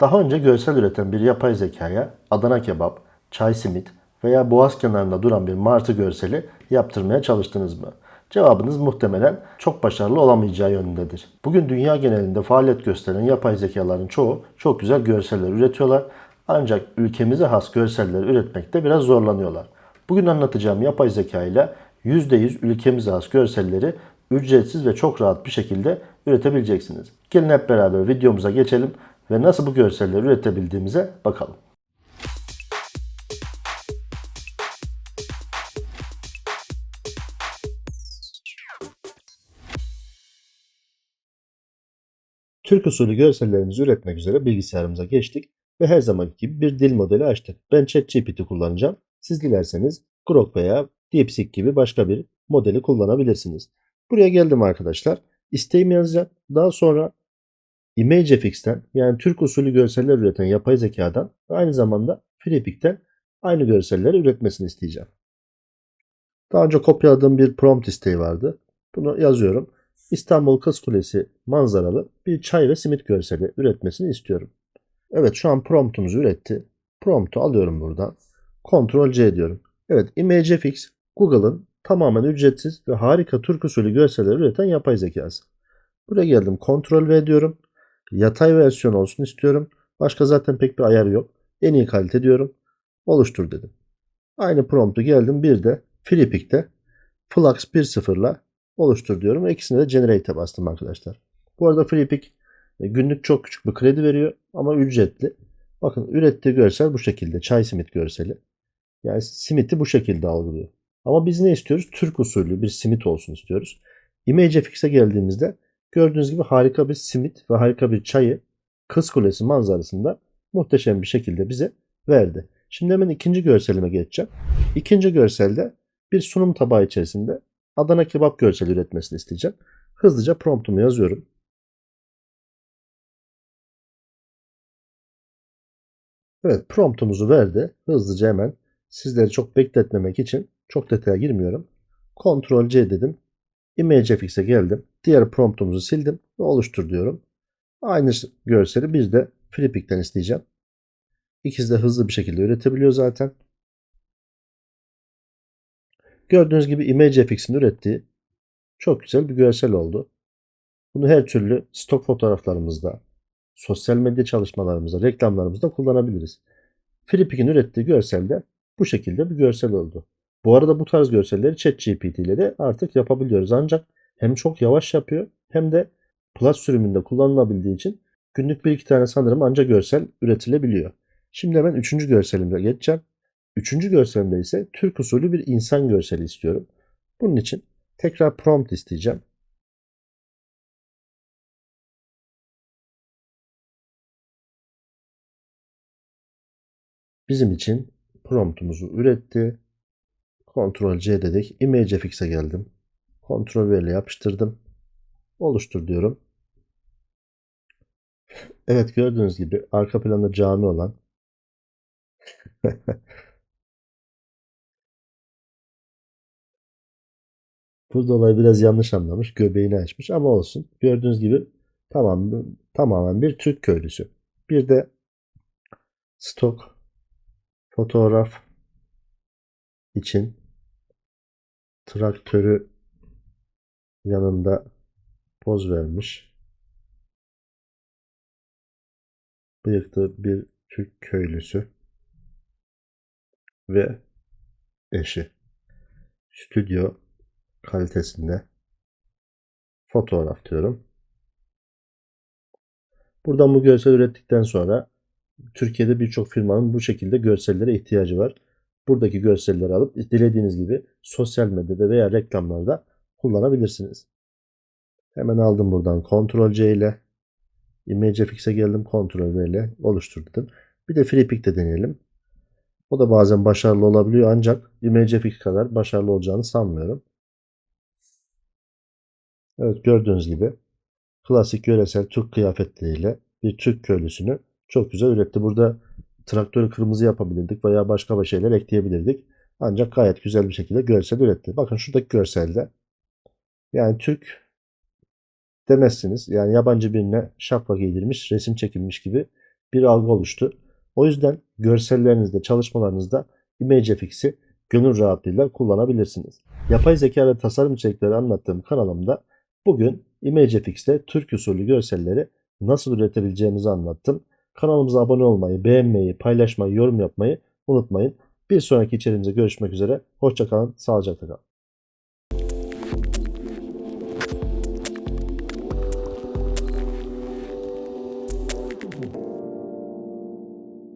Daha önce görsel üreten bir yapay zekaya Adana kebap, çay simit veya boğaz kenarında duran bir martı görseli yaptırmaya çalıştınız mı? Cevabınız muhtemelen çok başarılı olamayacağı yönündedir. Bugün dünya genelinde faaliyet gösteren yapay zekaların çoğu çok güzel görseller üretiyorlar. Ancak ülkemize has görseller üretmekte biraz zorlanıyorlar. Bugün anlatacağım yapay zeka ile %100 ülkemize has görselleri ücretsiz ve çok rahat bir şekilde üretebileceksiniz. Gelin hep beraber videomuza geçelim ve nasıl bu görselleri üretebildiğimize bakalım. Türk usulü görsellerimizi üretmek üzere bilgisayarımıza geçtik ve her zamanki gibi bir dil modeli açtık. Ben ChatGPT kullanacağım. Siz dilerseniz Grok veya DeepSeek gibi başka bir modeli kullanabilirsiniz. Buraya geldim arkadaşlar. İsteğimi yazacağım. Daha sonra ImageFX'ten yani Türk usulü görseller üreten yapay zekadan ve aynı zamanda FreePic'ten aynı görselleri üretmesini isteyeceğim. Daha önce kopyaladığım bir prompt isteği vardı. Bunu yazıyorum. İstanbul Kız Kulesi manzaralı bir çay ve simit görseli üretmesini istiyorum. Evet şu an promptumuzu üretti. Promptu alıyorum buradan. Ctrl C diyorum. Evet ImageFX Google'ın tamamen ücretsiz ve harika Türk usulü görseller üreten yapay zekası. Buraya geldim. Ctrl V diyorum. Yatay versiyon olsun istiyorum. Başka zaten pek bir ayar yok. En iyi kalite diyorum. Oluştur dedim. Aynı promptu geldim. Bir de FreePic'te Flux 1.0 ile oluştur diyorum. ikisine de Generate'e bastım arkadaşlar. Bu arada FreePic e, günlük çok küçük bir kredi veriyor ama ücretli. Bakın ürettiği görsel bu şekilde. Çay simit görseli. Yani simiti bu şekilde algılıyor. Ama biz ne istiyoruz? Türk usulü bir simit olsun istiyoruz. ImageFX'e geldiğimizde gördüğünüz gibi harika bir simit ve harika bir çayı Kız Kulesi manzarasında muhteşem bir şekilde bize verdi. Şimdi hemen ikinci görselime geçeceğim. İkinci görselde bir sunum tabağı içerisinde Adana kebap görseli üretmesini isteyeceğim. Hızlıca promptumu yazıyorum. Evet promptumuzu verdi. Hızlıca hemen sizleri çok bekletmemek için çok detaya girmiyorum. Ctrl C dedim. ImageFX'e geldim. Diğer promptumuzu sildim ve oluştur diyorum. Aynı görseli bir de FreePic'ten isteyeceğim. İkisi de hızlı bir şekilde üretebiliyor zaten. Gördüğünüz gibi ImageFX'in ürettiği çok güzel bir görsel oldu. Bunu her türlü stok fotoğraflarımızda, sosyal medya çalışmalarımızda, reklamlarımızda kullanabiliriz. FreePic'in ürettiği görselde bu şekilde bir görsel oldu. Bu arada bu tarz görselleri ChatGPT ile de artık yapabiliyoruz. Ancak hem çok yavaş yapıyor hem de Plus sürümünde kullanılabildiği için günlük bir iki tane sanırım ancak görsel üretilebiliyor. Şimdi hemen üçüncü görselime geçeceğim. Üçüncü görselimde ise Türk usulü bir insan görseli istiyorum. Bunun için tekrar prompt isteyeceğim. Bizim için promptumuzu üretti. Ctrl C dedik. ImageFX'e geldim. Ctrl V ile yapıştırdım. Oluştur diyorum. Evet gördüğünüz gibi arka planda cami olan Burada olayı biraz yanlış anlamış. Göbeğini açmış ama olsun. Gördüğünüz gibi tamam, tamamen bir Türk köylüsü. Bir de stok fotoğraf için traktörü yanında poz vermiş. Bıyıklı bir Türk köylüsü ve eşi. Stüdyo kalitesinde fotoğraf diyorum. Buradan bu görsel ürettikten sonra Türkiye'de birçok firmanın bu şekilde görsellere ihtiyacı var. Buradaki görselleri alıp dilediğiniz gibi sosyal medyada veya reklamlarda kullanabilirsiniz. Hemen aldım buradan Ctrl C ile ImageFX'e geldim Ctrl V ile oluşturdum. Bir de FreePic'te deneyelim. O da bazen başarılı olabiliyor ancak ImageFX kadar başarılı olacağını sanmıyorum. Evet gördüğünüz gibi klasik yöresel Türk kıyafetleriyle bir Türk köylüsünü çok güzel üretti. Burada traktörü kırmızı yapabilirdik veya başka bir şeyler ekleyebilirdik. Ancak gayet güzel bir şekilde görsel üretti. Bakın şuradaki görselde yani Türk demezsiniz. Yani yabancı birine şapka giydirmiş, resim çekilmiş gibi bir algı oluştu. O yüzden görsellerinizde, çalışmalarınızda ImageFX'i gönül rahatlığıyla kullanabilirsiniz. Yapay zeka ve tasarım içerikleri anlattığım kanalımda bugün ImageFX'te Türk usulü görselleri nasıl üretebileceğimizi anlattım. Kanalımıza abone olmayı, beğenmeyi, paylaşmayı, yorum yapmayı unutmayın. Bir sonraki içeriğimizde görüşmek üzere. Hoşçakalın, sağlıcakla kalın.